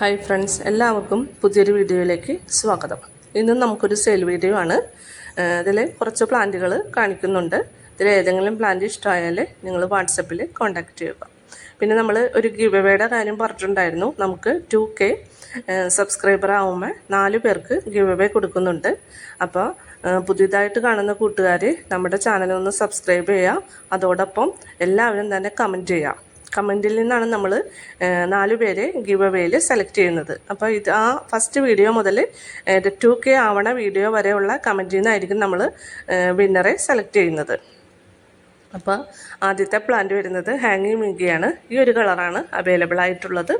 Hi friends എല്ലാവർക്കും പുതിയൊരു വീഡിയോയിലേക്ക് സ്വാഗതം. ഇന്ന് നമുക്കൊരു സെയിൽ വീഡിയോ ആണ്. ഇതിൽ കുറച്ച് പ്ലാന്റുകൾ കാണിക്കുന്നുണ്ട്. ഇതിൽ ഏതെങ്കിലും പ്ലാന്റ് ഇഷ്ടമായാൽ നിങ്ങൾ വാട്സപ്പിൽ കോൺടാക്റ്റ് ചെയ്യുക. പിന്നെ നമ്മൾ ഒരു ഗിവ് കാര്യം പറഞ്ഞിട്ടുണ്ടായിരുന്നു. നമുക്ക് ടു കെ സബ്സ്ക്രൈബർ ആവുമ്പോൾ നാല് പേർക്ക് ഗിവ് കൊടുക്കുന്നുണ്ട്. അപ്പോൾ പുതിയതായിട്ട് കാണുന്ന കൂട്ടുകാർ നമ്മുടെ ചാനൽ ഒന്ന് സബ്സ്ക്രൈബ് ചെയ്യുക. അതോടൊപ്പം എല്ലാവരും തന്നെ കമന്റ് ചെയ്യുക. കമന്റിൽ നിന്നാണ് നമ്മൾ നാലു പേരെ ഗിവ് അവേയിൽ സെലക്ട് ചെയ്യുന്നത്. അപ്പോൾ ഇത് ആ ഫസ്റ്റ് വീഡിയോ മുതൽ ടു കെ ആവണ വീഡിയോ വരെയുള്ള കമന്റിൽ നിന്നായിരിക്കും നമ്മൾ വിന്നറെ സെലക്ട് ചെയ്യുന്നത്. അപ്പോൾ ആദ്യത്തെ പ്ലാന്റ് വരുന്നത് ഹാങ്ങിങ് മിങ്കിയാണ്. ഈ ഒരു കളറാണ് അവൈലബിൾ ആയിട്ടുള്ളത്.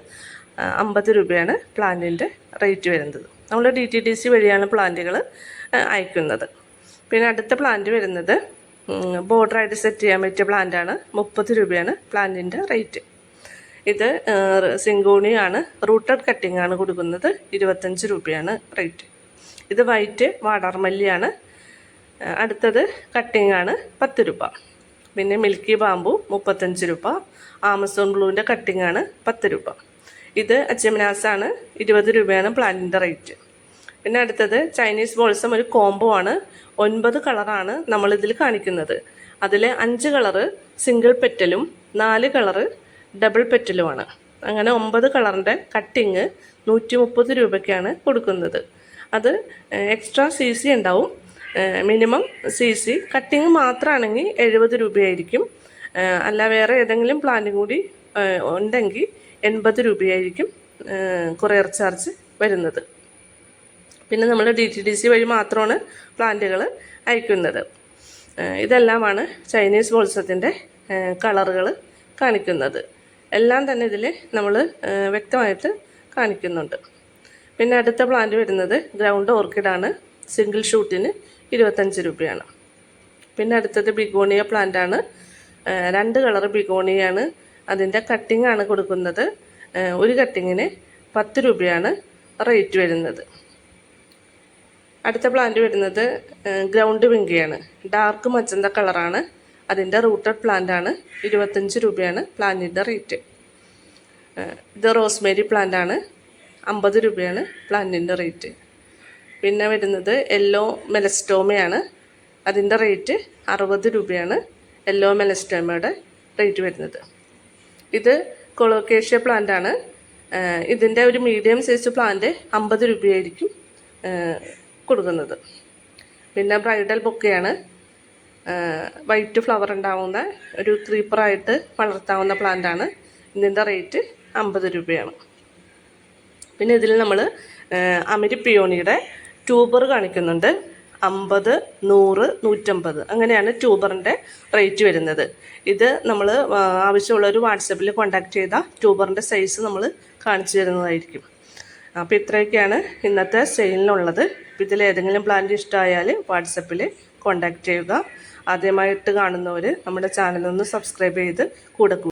അമ്പത് രൂപയാണ് പ്ലാന്റിന്റെ റേറ്റ് വരുന്നത്. നമ്മൾ ഡി ടി ഡി സി വഴിയാണ് പ്ലാന്റുകൾ അയക്കുന്നത്. പിന്നെ അടുത്ത പ്ലാന്റ് വരുന്നത് ബോർഡറായിട്ട് സെറ്റ് ചെയ്യാൻ പറ്റിയ പ്ലാന്റാണ് മുപ്പത് രൂപയാണ് പ്ലാന്റിന്റെ റേറ്റ് ഇത് സിങ്കോണിയാണ്. റൂട്ടഡ് കട്ടിംഗ് ആണ് കൊടുക്കുന്നത്. ഇരുപത്തഞ്ച് രൂപയാണ് റേറ്റ് ഇത് വൈറ്റ് വാടാർമല്ലിയാണ് അടുത്തത് കട്ടിംഗ് ആണ് പത്ത് രൂപ. പിന്നെ മിൽക്കി ബാമ്പു മുപ്പത്തഞ്ച് രൂപ. ആമസോൺ ബ്ലൂവിന്റെ കട്ടിംഗ് ആണ് പത്ത് രൂപ. ഇത് അച്ചമിനാസാണ് ഇരുപത് രൂപയാണ് പ്ലാന്റിന്റെ റേറ്റ് പിന്നെ അടുത്തത് ചൈനീസ് ബോൾസം ഒരു കോംബോ ആണ്. ഒൻപത് കളറാണ് നമ്മളിതിൽ കാണിക്കുന്നത്. അതിൽ അഞ്ച് കളറ് സിംഗിൾ പെറ്റലും നാല് കളറ് ഡബിൾ പെറ്റലുമാണ് അങ്ങനെ ഒമ്പത് കളറിന്റെ കട്ടിങ് നൂറ്റി മുപ്പത് രൂപയ്ക്കാണ് കൊടുക്കുന്നത്. അത് എക്സ്ട്രാ സി സി ഉണ്ടാവും. മിനിമം സി സി കട്ടിങ് മാത്രമാണെങ്കിൽ എഴുപത് രൂപയായിരിക്കും. അല്ല വേറെ ഏതെങ്കിലും പ്ലാനും കൂടി ഉണ്ടെങ്കിൽ എൺപത് രൂപയായിരിക്കും കൊറിയർ ചാർജ് വരുന്നത്. പിന്നെ നമ്മൾ ഡി ടി ഡി സി വഴി മാത്രമാണ് പ്ലാന്റുകൾ അയക്കുന്നത്. ഇതെല്ലാമാണ് ചൈനീസ് ബോൾസത്തിന്റെ കളറുകൾ കാണിക്കുന്നത്. എല്ലാം തന്നെ ഇതിൽ നമ്മൾ വ്യക്തമായിട്ട് കാണിക്കുന്നുണ്ട്. പിന്നെ അടുത്ത പ്ലാന്റ് വരുന്നത് ഗ്രൗണ്ട് ഓർക്കിഡാണ്. സിംഗിൾ ഷൂട്ടിന് ഇരുപത്തഞ്ച് രൂപയാണ്. പിന്നെ അടുത്തത് ബിഗോണിയ പ്ലാന്റാണ്. രണ്ട് കളർ ബിഗോണിയാണ് അതിന്റെ കട്ടിംഗ് ആണ് കൊടുക്കുന്നത്. ഒരു കട്ടിങ്ങിന് പത്ത് രൂപയാണ് റേറ്റ് വരുന്നത്. അടുത്ത പ്ലാന്റ് വരുന്നത് ഗ്രൗണ്ട് വിങ്കിയാണ് ഡാർക്ക് മച്ചന്ത കളറാണ് അതിന്റെ റൂട്ടഡ് പ്ലാന്റ് ആണ്. ഇരുപത്തഞ്ച് രൂപയാണ് പ്ലാന്റിന്റെ റേറ്റ് ഇത് റോസ്മേരി പ്ലാന്റ് ആണ്. അമ്പത് രൂപയാണ് പ്ലാന്റിന്റെ റേറ്റ് പിന്നെ വരുന്നത് യെല്ലോ മെലസ്റ്റോമയാണ് അതിന്റെ റേറ്റ് അറുപത് രൂപയാണ് യെല്ലോ മെലസ്റ്റോമയുടെ റേറ്റ് വരുന്നത്. ഇത് കൊളോക്കേഷ്യ പ്ലാന്റ് ആണ്. ഇതിന്റെ ഒരു മീഡിയം സൈസ് പ്ലാന്റ് അമ്പത് രൂപയായിരിക്കും. കൊടുക്കുന്നത്. പിന്നെ ബ്രൈഡൽ ബൊക്കെയാണ്. വൈറ്റ് ഫ്ലവർ ഉണ്ടാവുന്ന ഒരു ക്രീപ്പറായിട്ട് വളർത്താവുന്ന പ്ലാന്റാണ്. ഇതിന്റെ റേറ്റ് അമ്പത് രൂപയാണ്. പിന്നെ ഇതിൽ നമ്മൾ അമിരി പിയോണിയുടെ ട്യൂബർ കാണിക്കുന്നുണ്ട്. അമ്പത് നൂറ് നൂറ്റമ്പത്. അങ്ങനെയാണ് ട്യൂബറിന്റെ റേറ്റ് വരുന്നത്. ഇത് നമ്മൾ ആവശ്യമുള്ളൊരു വാട്സപ്പിൽ കോൺടാക്ട് ചെയ്താൽ ട്യൂബറിന്റെ സൈസ് നമ്മൾ കാണിച്ചു തരുന്നതായിരിക്കും. അപ്പോൾ ഇത്രയൊക്കെയാണ് ഇന്നത്തെ സെയിലിനുള്ളത്. അപ്പോൾ ഇതിൽ ഏതെങ്കിലും പ്ലാന്റ് ഇഷ്ടമായാൽ വാട്സപ്പിൽ കോൺടാക്റ്റ് ചെയ്യുക. ആദ്യമായിട്ട് കാണുന്നവർ നമ്മുടെ ചാനലൊന്ന് സബ്സ്ക്രൈബ് ചെയ്ത് കൂടെ